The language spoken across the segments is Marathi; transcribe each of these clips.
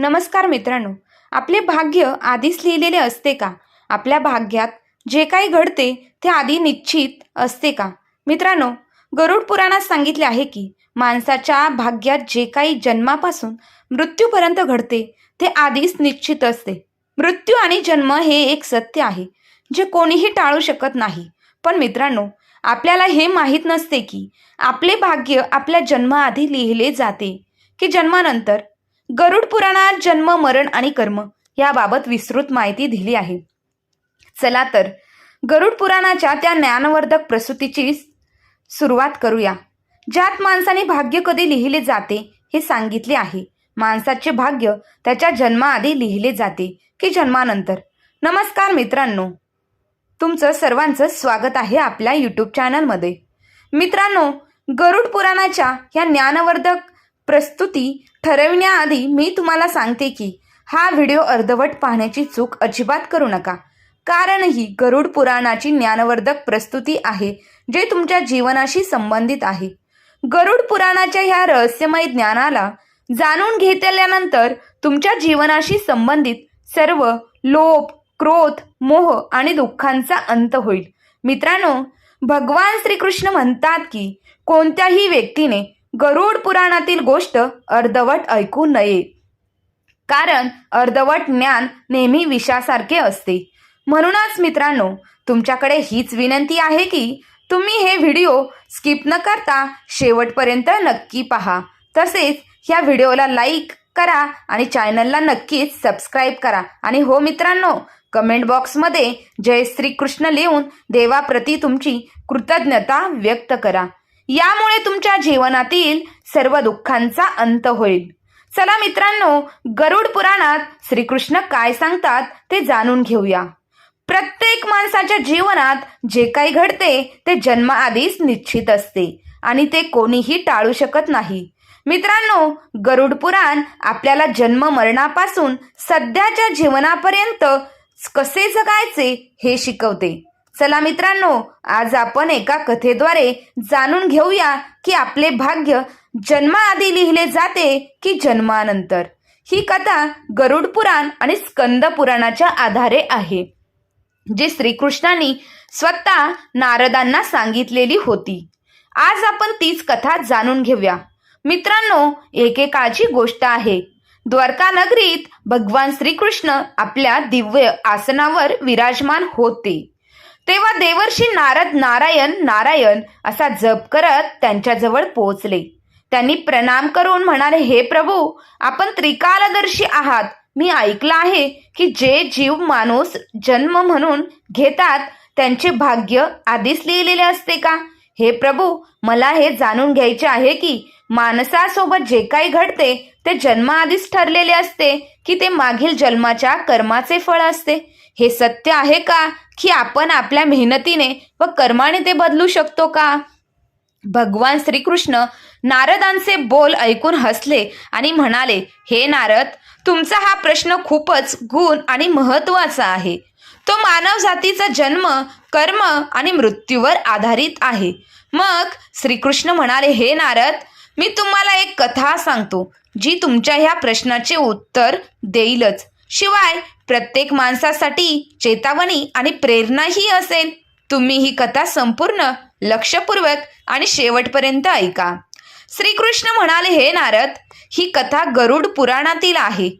नमस्कार मित्रांनो. आपले भाग्य आधीच लिहिलेले असते का? आपल्या भाग्यात जे काही घडते ते आधी निश्चित असते का? मित्रांनो गरुड पुराणात सांगितले आहे की माणसाच्या भाग्यात जे काही जन्मापासून मृत्यूपर्यंत घडते ते आधीच निश्चित असते. मृत्यू आणि जन्म हे एक सत्य आहे जे कोणीही टाळू शकत नाही. पण मित्रांनो आपल्याला हे माहीत नसते की आपले भाग्य आपल्या जन्माआधी लिहिले जाते की जन्मानंतर गरुड पुराणात जन्म मरण आणि कर्म याबाबत विस्तृत माहिती दिली आहे. चला तर गरुड पुराणाच्या त्या ज्ञानवर्धक प्रसूतीची सुरुवात करूया. ज्यात माणसाने भाग्य कधी लिहिले जाते हे सांगितले आहे. माणसाचे भाग्य त्याच्या जन्माआधी लिहिले जाते की जन्मानंतर. नमस्कार मित्रांनो. तुमचं सर्वांचं स्वागत आहे आपल्या यूट्यूब चॅनलमध्ये मित्रांनो गरुड पुराणाच्या या ज्ञानवर्धक प्रस्तुती ठरविण्याआधी मी तुम्हाला सांगते की हा व्हिडिओ अर्धवट पाहण्याची चूक अजिबात करू नका. कारण ही गरुड पुराणाची ज्ञानवर्धक प्रस्तुती आहे जे तुमच्या जीवनाशी संबंधित आहे. गरुड पुराणाच्या ह्या रहस्यमय ज्ञानाला जाणून घेतल्यानंतर तुमच्या जीवनाशी संबंधित सर्व लोभ क्रोध मोह आणि दुःखांचा अंत होईल. मित्रांनो भगवान श्रीकृष्ण म्हणतात की कोणत्याही व्यक्तीने गरुड पुराणातील गोष्ट अर्धवट ऐकू नये. कारण अर्धवट ज्ञान नेहमी विषासारखे असते. म्हणूनच मित्रांनो तुमच्याकडे हीच विनंती आहे की तुम्ही हे व्हिडिओ स्किप न करता शेवटपर्यंत नक्की पहा. तसेच ह्या व्हिडिओला लाईक करा आणि चॅनलला नक्कीच सबस्क्राईब करा. आणि हो मित्रांनो कमेंट बॉक्समध्ये जय श्रीकृष्ण लिहून देवाप्रती तुमची कृतज्ञता व्यक्त करा. यामुळे तुमच्या जीवनातील सर्व दुःखांचा अंत होईल. चला मित्रांनो गरुड पुराणात श्रीकृष्ण काय सांगतात ते जाणून घेऊया. प्रत्येक माणसाच्या जीवनात जे काही घडते ते जन्माआधीच निश्चित असते आणि ते कोणीही टाळू शकत नाही. मित्रांनो गरुड पुराण आपल्याला जन्म मरणापासून सध्याच्या जीवनापर्यंत कसे जगायचे हे शिकवते. चला मित्रांनो आज आपण एका कथेद्वारे जाणून घेऊया की आपले भाग्य जन्माआधी लिहिले जाते की जन्मानंतर. ही कथा गरुड पुराण आणि स्कंद पुराणाच्या आधारे आहे जे श्रीकृष्णांनी स्वतः नारदांना सांगितलेली होती. आज आपण तीच कथा जाणून घेऊया. मित्रांनो एकेकाळची गोष्ट आहे. द्वारका नगरीत भगवान श्रीकृष्ण आपल्या दिव्य आसनावर विराजमान होते. तेव्हा देवर्षी नारद नारायण नारायण असा जप करत त्यांच्याजवळ पोहोचले. त्यांनी प्रणाम करून म्हणाले हे प्रभू आपण त्रिकालदर्शी आहात. मी ऐकलं आहे की जे जीव माणूस जन्म म्हणून घेतात त्यांचे भाग्य आधीच लिहिलेले असते का? हे प्रभू मला हे जाणून घ्यायचे आहे की माणसासोबत जे काही घडते ते जन्माआधीच ठरलेले असते की ते मागील जन्माच्या कर्माचे फळ असते? हे सत्य आहे का की आपण आपल्या मेहनतीने व कर्माने ते बदलू शकतो का? भगवान श्रीकृष्ण नारदांचे बोल ऐकून हसले आणि म्हणाले हे नारद तुमचा हा प्रश्न खूपच गुण आणि महत्त्वाचा आहे. तो मानव जातीचा जन्म कर्म आणि मृत्यूवर आधारित आहे. मग श्रीकृष्ण म्हणाले हे नारद मी तुम्हाला एक कथा सांगतो जी तुमच्या ह्या प्रश्नाचे उत्तर देईलच. शिवाय प्रत्येक माणसासाठी चेतावणी आणि प्रेरणाही असेल. तुम्ही ही कथा संपूर्ण लक्षपूर्वक आणि शेवटपर्यंत ऐका. श्रीकृष्ण म्हणाले हे नारद ही कथा गरुड पुराणातील आहे.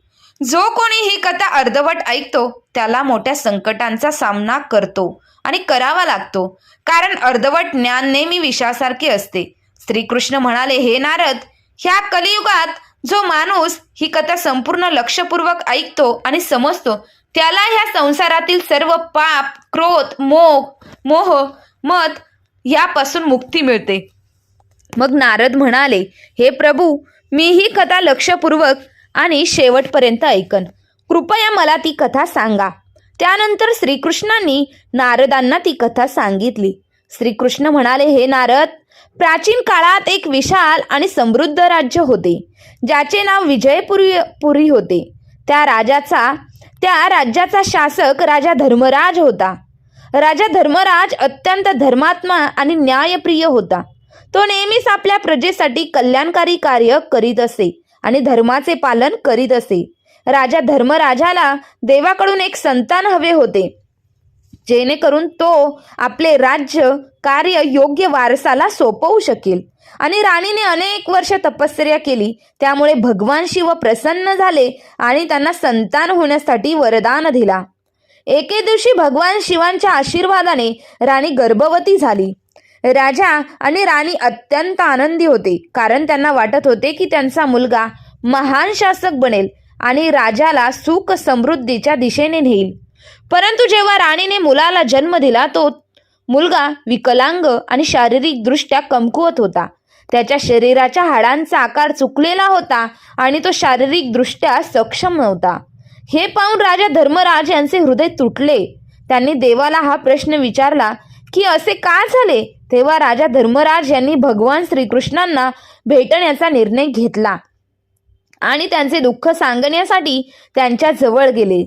जो कोणी ही कथा अर्धवट ऐकतो त्याला मोठ्या संकटांचा सामना करतो आणि करावा लागतो. कारण अर्धवट ज्ञान नेहमी विषासारखे असते. श्रीकृष्ण म्हणाले हे नारद ह्या कलियुगात जो माणूस ही कथा संपूर्ण लक्षपूर्वक ऐकतो आणि समजतो त्याला ह्या संसारातील सर्व पाप क्रोध मोग मोह मत यापासून मुक्ती मिळते. मग नारद म्हणाले हे प्रभू मी ही कथा लक्षपूर्वक आणि शेवटपर्यंत ऐकन. कृपया मला ती कथा सांगा. त्यानंतर श्रीकृष्णांनी नारदांना ती कथा सांगितली. श्रीकृष्ण म्हणाले हे नारद प्राचीन काळात एक विशाल आणि समृद्ध राज्य होते ज्याचे नाव विजयपुरी पुरी होते. त्या राजाचा त्या राज्याचा शासक राजा धर्मराज होता. राजा धर्मराज अत्यंत धर्मात्मा आणि न्यायप्रिय होता. तो नेहमीच आपल्या प्रजेसाठी कल्याणकारी कार्य करीत असे आणि धर्माचे पालन करीत असे. राजा धर्मराजाला देवाकडून एक संतान हवे होते. जेणेकरून तो आपले राज्य कार्य योग्य वारसाला सोपवू शकेल. आणि राणीने अनेक वर्ष तपश्चर्या केली. त्यामुळे भगवान शिव प्रसन्न झाले आणि त्यांना संतान होण्यासाठी वरदान दिला. एके दिवशी भगवान शिवांच्या आशीर्वादाने राणी गर्भवती झाली. राजा आणि राणी अत्यंत आनंदी होते. कारण त्यांना वाटत होते की त्यांचा मुलगा महान शासक बनेल आणि राजाला सुख समृद्धीच्या दिशेने नेईल. परंतु जेव्हा राणीने मुलाला जन्म दिला तो मुलगा विकलांग आणि शारीरिकदृष्ट्या कमकुवत होता. त्याच्या शरीराच्या हाडांचा आकार चुकलेला होता आणि तो शारीरिकदृष्ट्या सक्षम नव्हता. हे पाहून राजा धर्मराज यांचे हृदय तुटले. त्यांनी देवाला हा प्रश्न विचारला की असे का झाले? तेव्हा राजा धर्मराज यांनी भगवान श्रीकृष्णांना भेटण्याचा निर्णय घेतला आणि त्यांचे दुःख सांगण्यासाठी त्यांच्या जवळ गेले.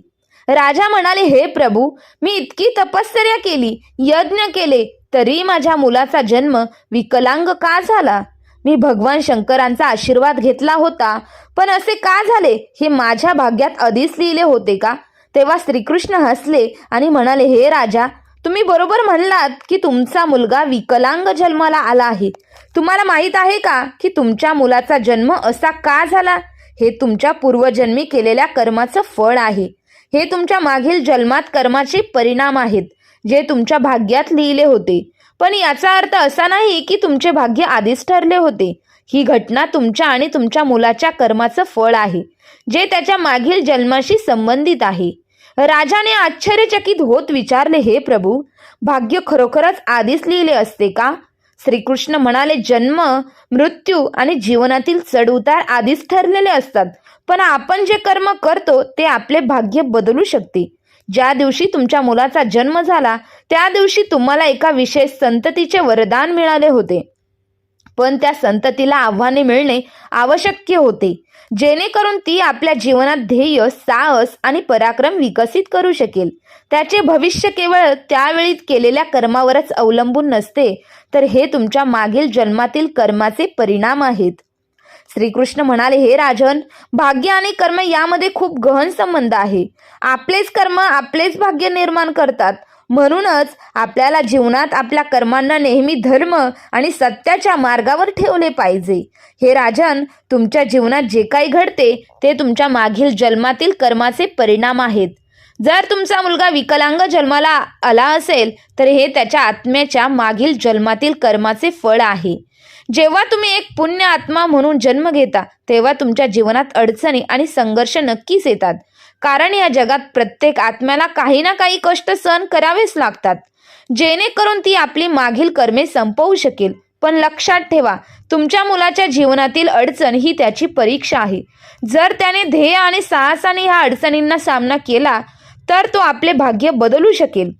राजा म्हणाले हे प्रभू मी इतकी तपश्चर्या केली यज्ञ केले तरी माझ्या मुलाचा जन्म विकलांग का झाला? मी भगवान शंकरांचा आशीर्वाद घेतला होता पण असे का झाले? हे माझ्या भाग्यात आधीच लिहिले होते का? तेव्हा श्रीकृष्ण हसले आणि म्हणाले हे राजा तुम्ही बरोबर म्हणलात की तुमचा मुलगा विकलांग जन्माला आला आहे. तुम्हाला माहीत आहे का की तुमच्या मुलाचा जन्म असा का झाला? हे तुमच्या पूर्वजन्मी केलेल्या कर्माचं फळ आहे. हे तुमच्या मागील जन्मात कर्माचे परिणाम आहेत जे तुमच्या भाग्यात लिहिले होते. पण याचा अर्थ असा नाही की तुमचे भाग्य आधीच ठरले होते. ही घटना तुमच्या आणि तुमच्या मुलाच्या कर्माचं फळ आहे जे त्याच्या मागील जन्माशी संबंधित आहे. राजाने आश्चर्यचकित होत विचारले हे प्रभू भाग्य खरोखरच आधीच लिहिले असते का? श्रीकृष्ण म्हणाले जन्म मृत्यू आणि जीवनातील चढउतार आधीच ठरलेले असतात. पण आपण जे कर्म करतो ते आपले भाग्य बदलू शकते. ज्या दिवशी तुमच्या मुलाचा जन्म झाला त्या दिवशी तुम्हाला एका विशेष संततीचे वरदान मिळाले होते. पण त्या संततीला आव्हाने मिळणे आवश्यक होते जेणेकरून ती आपल्या जीवनात ध्येय साहस आणि पराक्रम विकसित करू शकेल. त्याचे भविष्य केवळ त्यावेळी केलेल्या कर्मावरच अवलंबून नसते तर हे तुमच्या मागील जन्मातील कर्माचे परिणाम आहेत. श्रीकृष्ण म्हणाले हे राजन भाग्य आणि कर्म यामध्ये खूप गहन संबंध आहे. आपलेच कर्म आपलेच भाग्य निर्माण करतात. म्हणूनच आपल्याला जीवनात आपल्या कर्मांना नेहमी धर्म आणि सत्याच्या मार्गावर ठेवले पाहिजे. हे राजन तुमच्या जीवनात जे काही घडते ते तुमच्या मागील जन्मातील कर्माचे परिणाम आहेत. जर तुमचा मुलगा विकलांग जन्माला आला असेल तर हे त्याच्या आत्म्याच्या मागील जन्मातील कर्माचे फळ आहे. जेव्हा तुम्ही एक पुण्य आत्मा म्हणून जन्म घेता तेव्हा तुमच्या जीवनात अडचणी आणि संघर्ष नक्कीच येतात. कारण या जगात प्रत्येक आत्म्याला काही ना काही कष्ट सहन करावेच लागतात. जेणेकरून ती आपली मागील कर्मे संपवू शकेल. पण लक्षात ठेवा तुमच्या मुलाच्या जीवनातील अडचण ही त्याची परीक्षा आहे. जर त्याने ध्येय आणि साहसाने ह्या अडचणींना सामना केला तर तो आपले भाग्य बदलू शकेल.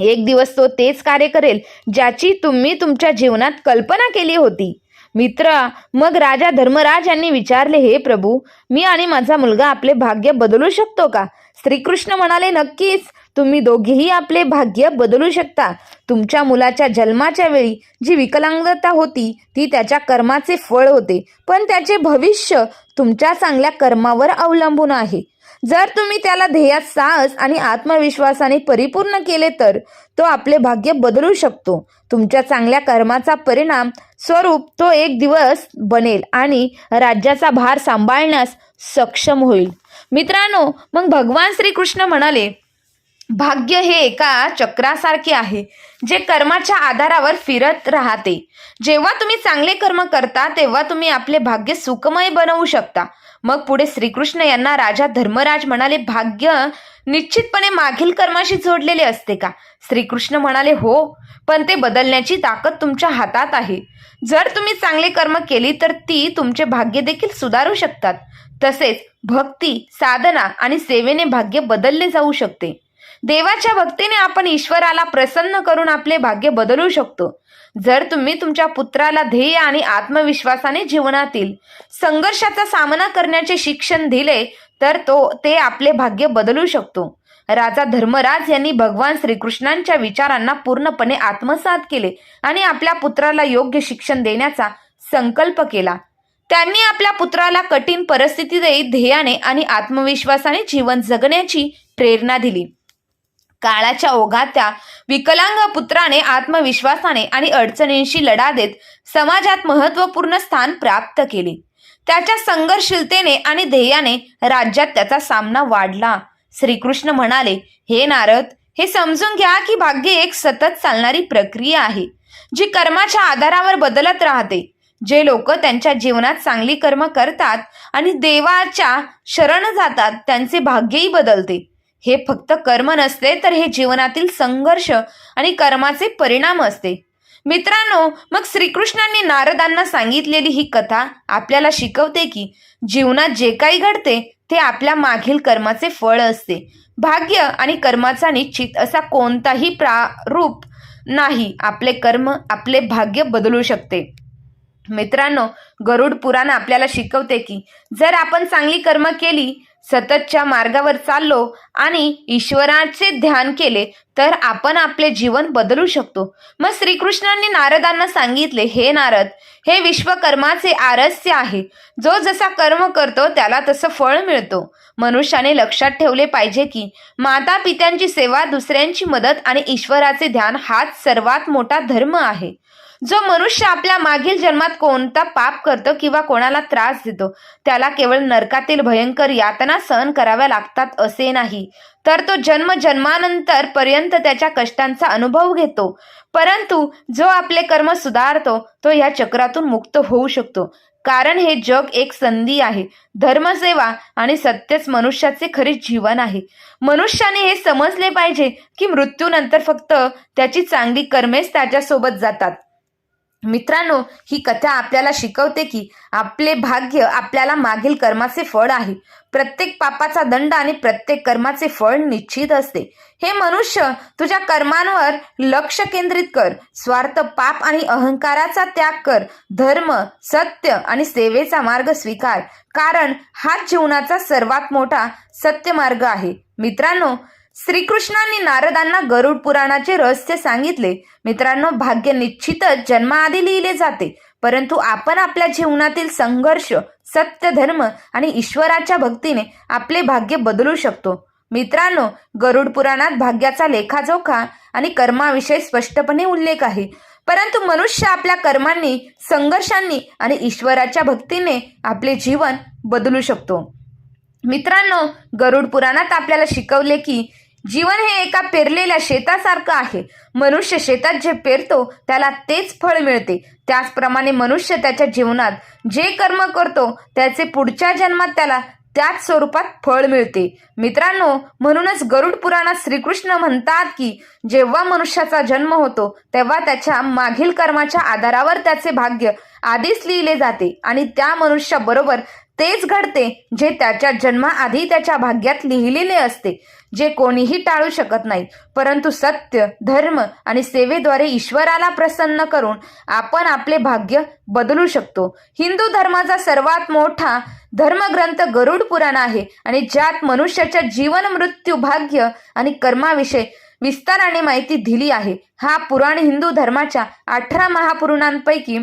एक दिवस तो तेच कार्य करेल ज्याची तुम्ही तुमच्या जीवनात कल्पना केली होती. मित्र मग राजा धर्मराज यांनी विचारले हे प्रभू मी आणि माझा मुलगा आपले भाग्य बदलू शकतो का? श्रीकृष्ण म्हणाले नक्कीच. तुम्ही दोघेही आपले भाग्य बदलू शकता. तुमच्या मुलाच्या जन्माच्या वेळी जी विकलांगता होती ती त्याच्या कर्माचे फळ होते. पण त्याचे भविष्य तुमच्या चांगल्या कर्मावर अवलंबून आहे. जर तुम्ही त्याला ध्येयात साहस आणि आत्मविश्वासाने परिपूर्ण केले तर तो आपले भाग्य बदलू शकतो. तुमच्या चांगल्या कर्माचा परिणाम स्वरूप तो एक दिवस बनेल आणि राज्याचा भार सांभाळण्यास सक्षम होईल. मित्रांनो मग भगवान श्रीकृष्ण म्हणाले भाग्य हे एका चक्रासारखे आहे जे कर्माच्या आधारावर फिरत राहते. जेव्हा तुम्ही चांगले कर्म करता तेव्हा तुम्ही आपले भाग्य सुखमय बनवू शकता. मग पुढे श्रीकृष्ण यांना राजा धर्मराज म्हणाले भाग्य निश्चितपणे मागील कर्माशी जोडलेले असते का? श्रीकृष्ण म्हणाले हो पण ते बदलण्याची ताकद तुमच्या हातात आहे. जर तुम्ही चांगले कर्म केली तर ती तुमचे भाग्य देखील सुधारू शकतात. तसेच भक्ती साधना आणि सेवेने भाग्य बदलले जाऊ शकते. देवाच्या भक्तीने आपण ईश्वराला प्रसन्न करून आपले भाग्य बदलू शकतो. जर तुम्ही तुमच्या पुत्राला ध्येय आणि आत्मविश्वासाने जीवनातील संघर्षाचा सामना करण्याचे शिक्षण दिले तर तो ते आपले भाग्य बदलू शकतो. राजा धर्मराज यांनी भगवान श्रीकृष्णांच्या विचारांना पूर्णपणे आत्मसात केले आणि आपल्या पुत्राला योग्य शिक्षण देण्याचा संकल्प केला. त्यांनी आपल्या पुत्राला कठीण परिस्थितीतही ध्येयाने आणि आत्मविश्वासाने जीवन जगण्याची प्रेरणा दिली. काळाच्या ओघात त्या विकलांग पुत्राने आत्मविश्वासाने आणि अडचणींशी लढा देत समाजात महत्त्वपूर्ण स्थान प्राप्त केले. त्याच्या संघर्षशीलतेने आणि ध्येयाने राज्यात त्याचा सामना वाढला. श्रीकृष्ण म्हणाले हे नारद हे समजून घ्या की भाग्य एक सतत चालणारी प्रक्रिया आहे जी कर्माच्या आधारावर बदलत राहते. जे लोक त्यांच्या जीवनात चांगली कर्म करतात आणि देवाच्या शरण जातात त्यांचे भाग्यही बदलते. हे फक्त कर्म नसते तर हे जीवनातील संघर्ष आणि कर्माचे परिणाम असते. मित्रांनो मग श्रीकृष्णांनी नारदांना सांगितलेली ही कथा आपल्याला शिकवते की जीवनात जे काही घडते ते आपल्या मागील कर्माचे फळ असते. भाग्य आणि कर्माचा निश्चित असा कोणताही प्रारूप नाही. आपले कर्म आपले भाग्य बदलू शकते. मित्रांनो गरुड पुराण आपल्याला शिकवते की जर आपण चांगली कर्म केली सततच्या मार्गावर चाललो आणि ईश्वराचे ध्यान केले तर आपण आपले जीवन बदलू शकतो. मग श्रीकृष्णांनी नारदांना सांगितले हे नारद हे विश्वकर्माचे आरस्य आहे. जो जसा कर्म करतो त्याला तसं फळ मिळतो. मनुष्याने लक्षात ठेवले पाहिजे की माता पित्यांची सेवा दुसऱ्यांची मदत आणि ईश्वराचे ध्यान हाच सर्वात मोठा धर्म आहे. जो मनुष्य आपल्या मागील जन्मात कोणता पाप करतो किंवा कोणाला त्रास देतो त्याला केवळ नरकातील भयंकर यातना सहन कराव्या लागतात असे नाही. तर तो जन्म जन्मानंतर पर्यंत त्याच्या कष्टांचा अनुभव घेतो. परंतु जो आपले कर्म सुधारतो तो या चक्रातून मुक्त होऊ शकतो. कारण हे जग एक संधी आहे. धर्मसेवा आणि सत्यच मनुष्याचे खरे जीवन आहे. मनुष्याने हे समजले पाहिजे की मृत्यूनंतर फक्त त्याची चांगली कर्मेच त्याच्यासोबत जातात. मित्रांनो ही कथा आपल्याला शिकवते की आपले भाग्य आपल्याला मागील कर्माचे फळ आहे. प्रत्येक पापाचा दंड आणि प्रत्येक कर्माचे फळ निश्चित असते. हे मनुष्य तुझ्या कर्मांवर लक्ष केंद्रित कर. स्वार्थ पाप आणि अहंकाराचा त्याग कर. धर्म सत्य आणि सेवेचा मार्ग स्वीकार. कारण हा जीवनाचा सर्वात मोठा सत्य मार्ग आहे. मित्रांनो श्रीकृष्णांनी नारदांना गरुड पुराणाचे रहस्य सांगितले. मित्रांनो भाग्य निश्चितच जन्माआधी लिहिले जाते. परंतु आपण आपल्या जीवनातील संघर्ष सत्य धर्म आणि ईश्वराच्या भक्तीने आपले भाग्य बदलू शकतो. मित्रांनो गरुड पुराणात भाग्याचा लेखाजोखा आणि कर्माविषयी स्पष्टपणे उल्लेख आहे. परंतु मनुष्य आपल्या कर्मांनी संघर्षांनी आणि ईश्वराच्या भक्तीने आपले जीवन बदलू शकतो. मित्रांनो गरुड पुराणात आपल्याला शिकवले की जीवन हे एका पेरलेल्या शेतासारखं आहे. मनुष्य शेतात जे पेरतो त्याला तेच फळ मिळते. त्याचप्रमाणे मनुष्य त्याच्या जीवनात जे कर्म करतो त्याचे पुढच्या जन्मात त्याला त्याच स्वरूपात फळ मिळते. मित्रांनो म्हणूनच गरुड पुराणात श्रीकृष्ण म्हणतात की जेव्हा मनुष्याचा जन्म होतो तेव्हा त्याच्या मागील कर्माच्या आधारावर त्याचे भाग्य आधीच लिहिले जाते आणि त्या मनुष्याबरोबर तेच घडते जे त्याच्या जन्माआधी त्याच्या भाग्यात लिहिलेले असते. जे कोणीही टाळू शकत नाही परंतु सत्य धर्म आणि सेवेद्वारे ईश्वराला प्रसन्न करून आपण आपले भाग्य बदलू शकतो. हिंदू धर्माचा सर्वात मोठा धर्मग्रंथ गरुड पुराण आहे आणि ज्यात मनुष्याच्या जीवन मृत्यू भाग्य आणि कर्माविषयी विस्ताराने माहिती दिली आहे. हा पुराण हिंदू धर्माच्या अठरा महापुराणांपैकी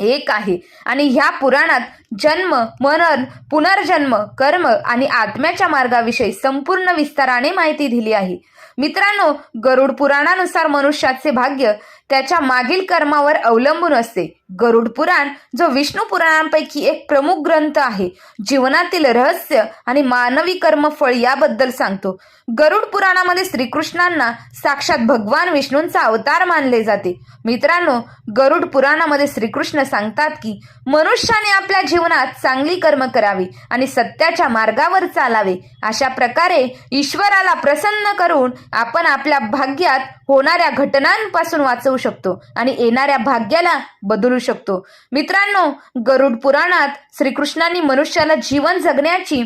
एक आहे. आणि ह्या पुराणात जन्म मरण पुनर्जन्म कर्म आणि आत्म्याच्या मार्गाविषयी संपूर्ण विस्ताराने माहिती दिली आहे. मित्रांनो गरुड पुराणानुसार मनुष्याचे भाग्य त्याच्या मागील कर्मावर अवलंबून असते. गरुड पुराण जो विष्णू पुराणांपैकी एक प्रमुख ग्रंथ आहे जीवनातील रहस्य आणि मानवी कर्मफळ याबद्दल सांगतो. गरुड पुराणामध्ये श्रीकृष्णांना साक्षात भगवान विष्णूंचा अवतार मानले जाते. मित्रांनो गरुड पुराणामध्ये श्रीकृष्ण सांगतात की मनुष्याने आपल्या जीवनात चांगली कर्म करावी आणि सत्याच्या मार्गावर चालावे. अशा प्रकारे ईश्वराला प्रसन्न करून आपण आपल्या भाग्यात होणाऱ्या घटनांपासून वाचवू शकतो आणि येणाऱ्या भाग्याला बदलू शकतो. मित्रांनो गरुड पुराणात श्रीकृष्णांनी मनुष्याला जीवन जगण्याची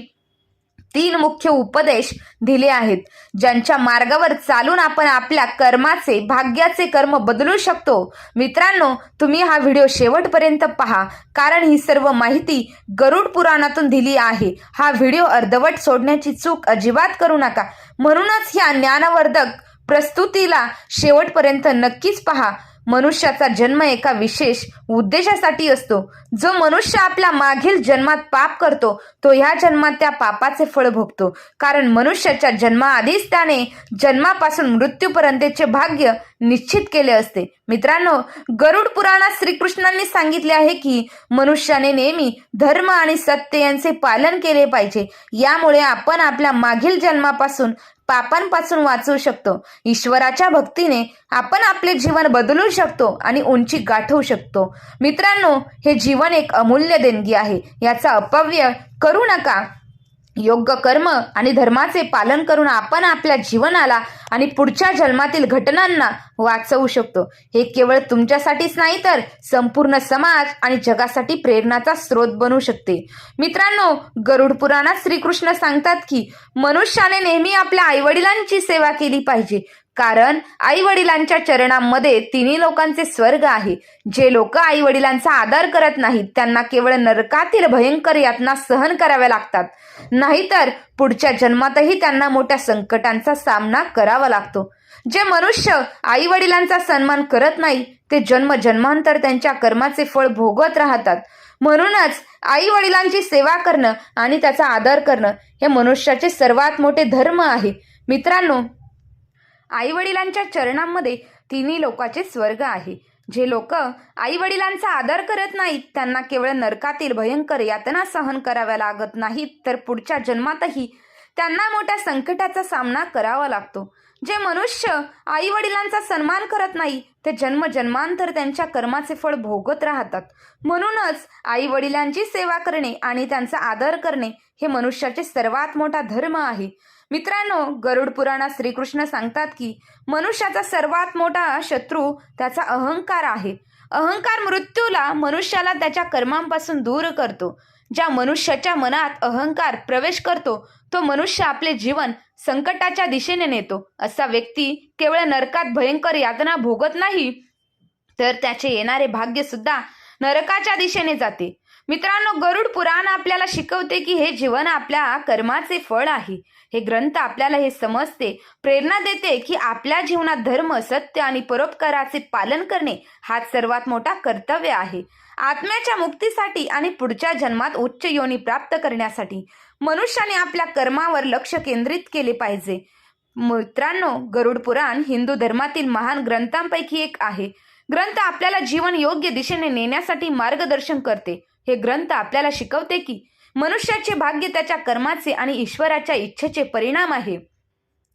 तीन मुख्य उपदेश दिले आहेत. ज्यांच्या मार्गावर चालून आपण आपल्या कर्माचे भाग्याचे कर्म बदलू शकतो. मित्रांनो तुम्ही हा व्हिडिओ शेवटपर्यंत पहा कारण ही सर्व माहिती गरुड पुराणातून दिली आहे. हा व्हिडिओ अर्धवट सोडण्याची चूक अजिबात करू नका. म्हणूनच ह्या ज्ञानवर्धक प्रस्तुतीला शेवटपर्यंत नक्कीच पहा. मनुष्याचा जन्म एका विशेष उद्देशासाठी असतो. जो मनुष्य आपल्या मागील जन्मात पाप करतो तो ह्या जन्मात त्या पापाचे फळ भोगतो. कारण मनुष्याच्या जन्माआधीच त्याने जन्मापासून मृत्यूपर्यंतचे भाग्य निश्चित केले असते. मित्रांनो गरुड पुराणात श्रीकृष्णांनी सांगितले आहे की मनुष्याने नेहमी धर्म आणि सत्य यांचे पालन केले पाहिजे. यामुळे आपण आपल्या मागील जन्मापासून पापांपासून वाचू शकतो. ईश्वराच्या भक्तीने आपण आपले जीवन बदलू शकतो आणि उंची गाठवू शकतो. मित्रांनो हे जीवन एक अमूल्य देणगी आहे. याचा अपव्यय करू नका. योग्य कर्म आणि धर्माचे पालन करून आपण आपल्या जीवनाला आणि पुढच्या जन्मातील घटनांना वाचवू शकतो. हे केवळ तुमच्यासाठीच नाही तर संपूर्ण समाज आणि जगासाठी प्रेरणाचा स्रोत बनू शकते. मित्रांनो गरुड पुराणात श्रीकृष्ण सांगतात की मनुष्याने नेहमी आपल्या आईवडिलांची सेवा केली पाहिजे. कारण आई वडिलांच्या चरणांमध्ये तिन्ही लोकांचे स्वर्ग आहे. जे लोक आई वडिलांचा आदर करत नाहीत त्यांना केवळ नरकातील भयंकर यातना सहन कराव्या लागतात. नाहीतर पुढच्या जन्मातही त्यांना मोठ्या संकटांचा सामना करावा लागतो. जे मनुष्य आई वडिलांचा सन्मान करत नाही ते जन्म जन्मांतर त्यांच्या कर्माचे फळ भोगत राहतात. म्हणूनच आई वडिलांची सेवा करणं आणि त्याचा आदर करणं हे मनुष्याचे सर्वात मोठे धर्म आहे. मित्रांनो आई वडिलांच्या चरणांमध्ये तिन्ही लोकाचे स्वर्ग आहे. जे लोक आई वडिलांचा आदर करत नाहीत त्यांना केवळ नरकातील भयंकर यातना सहन कराव्या लागत नाहीत तर पुढच्या जन्मातही त्यांना मोठ्या संकटाचा सामना करावा लागतो. जे मनुष्य आई वडिलांचा सन्मान करत नाही ते जन्म जन्मांतर त्यांच्या कर्माचे फळ भोगत राहतात. म्हणूनच आई वडिलांची सेवा करणे आणि त्यांचा आदर करणे हे मनुष्याचे सर्वात मोठा धर्म आहे. मित्रांनो गरुड पुराणात श्रीकृष्ण सांगतात की मनुष्याचा सर्वात मोठा शत्रू त्याचा अहंकार आहे. अहंकार मृत्यूला मनुष्याला त्याच्या कर्मांपासून दूर करतो. ज्या मनुष्याच्या मनात अहंकार प्रवेश करतो तो मनुष्य आपले जीवन संकटाच्या दिशेने नेतो. असा व्यक्ती केवळ नरकात भयंकर यातना भोगत नाही तर त्याचे येणारे भाग्य सुद्धा नरकाच्या दिशेने जाते. मित्रांनो गरुड पुराण आपल्याला शिकवते की हे जीवन आपल्या कर्माचे फळ आहे. हे ग्रंथ आपल्याला हे समजते प्रेरणा देते की आपल्या जीवनात धर्म सत्य आणि परोपकाराचे पालन करणे हाच सर्वात मोठा कर्तव्य आहे. आत्म्याच्या मुक्तीसाठी आणि पुढच्या जन्मात उच्च योनी प्राप्त करण्यासाठी मनुष्याने आपल्या कर्मावर लक्ष केंद्रित केले पाहिजे. मित्रांनो गरुड पुराण हिंदू धर्मातील महान ग्रंथांपैकी एक आहे. ग्रंथ आपल्याला जीवन योग्य दिशेने नेण्यासाठी मार्गदर्शन करते. हे ग्रंथ आपल्याला शिकवते की मनुष्याचे भाग्य त्याच्या कर्माचे आणि ईश्वराच्या इच्छेचे परिणाम आहे.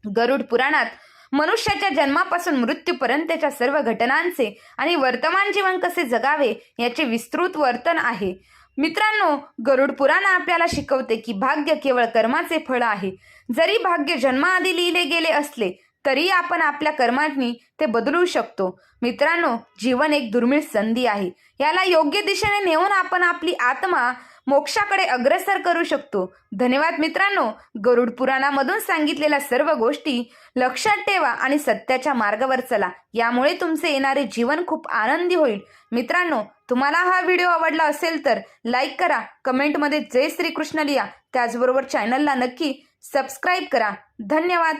गरुड पुराणात मनुष्याच्या जन्मापासून मृत्यूपर्यंतच्या सर्व घटनांचे आणि वर्तमान जीवन कसे जगावे याचे विस्तृत वर्तन आहे. मित्रांनो गरुड पुराण आपल्याला शिकवते की भाग्य केवळ कर्माचे फळ आहे. जरी भाग्य जन्माआधी लिहिले गेले असले तरी आपण आपल्या कर्मांनी ते बदलू शकतो. मित्रांनो जीवन एक दुर्मिळ संधी आहे. याला योग्य दिशेने नेऊन आपण आपली आत्मा मोक्षाकडे अग्रसर करू शकतो. धन्यवाद मित्रांनो. गरुड पुराणामधून सांगितलेल्या सर्व गोष्टी लक्षात ठेवा आणि सत्याच्या मार्गावर चला. यामुळे तुमचे येणारे जीवन खूप आनंदी होईल. मित्रांनो तुम्हाला हा व्हिडिओ आवडला असेल तर लाईक करा. कमेंटमध्ये जय श्रीकृष्ण लिहा. त्याचबरोबर चॅनलला नक्की सबस्क्राईब करा. धन्यवाद.